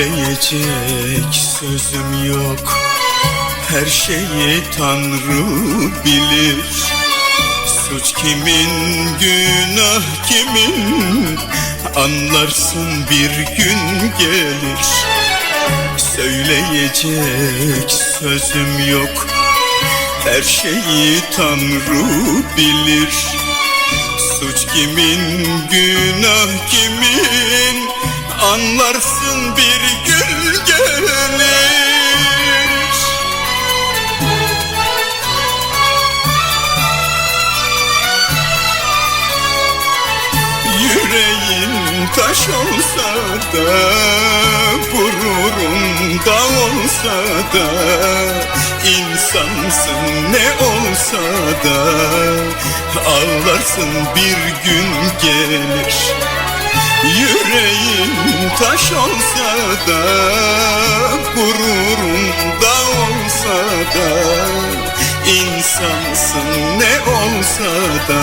Söyleyecek sözüm yok. Her şeyi Tanrı bilir. Suç kimin, günah kimin? Anlarsın bir gün gelir. Söyleyecek sözüm yok. Her şeyi Tanrı bilir. Suç kimin, günah kimin Anlarsın bir gün gelir Yüreğin taş olsa da Gururun da olsa da insansın ne olsa da Ağlarsın bir gün gelir Yüreğin taş olsa da Gururun da olsa da İnsansın ne olsa da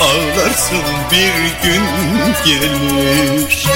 Ağlarsın bir gün gelir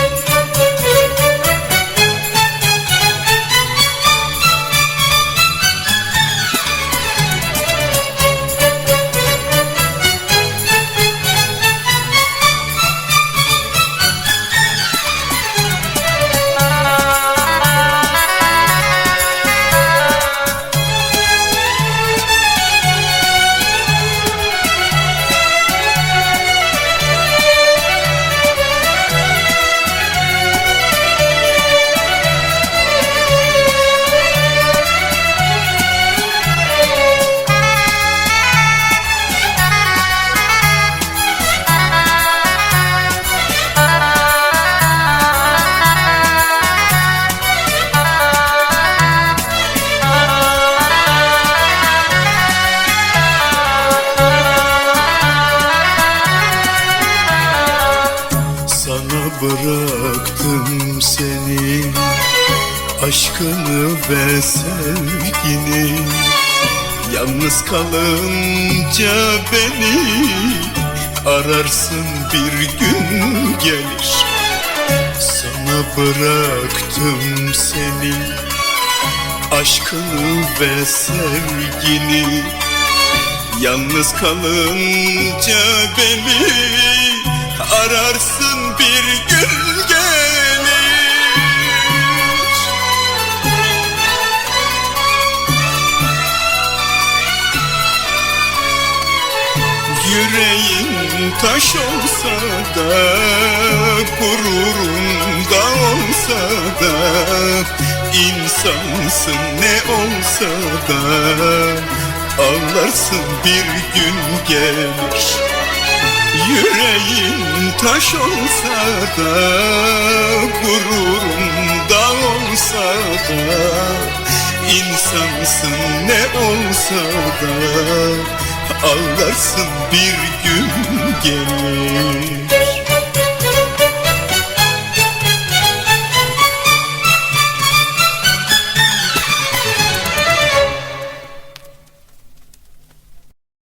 bıraktım seni. Aşkını ve sevgini. Yalnız kalınca beni Ararsın bir gün gelir. Sana bıraktım seni. Aşkını ve sevgini. Yalnız kalınca beni ararsın bir gün gelir. Yüreğin taş olsa da Gururun da olsa da insansın ne olsa da Ağlarsın bir gün gelir Yüreğin taş olsa da Gururun da olsa da İnsansın ne olsa da Ağlarsın bir gün gelir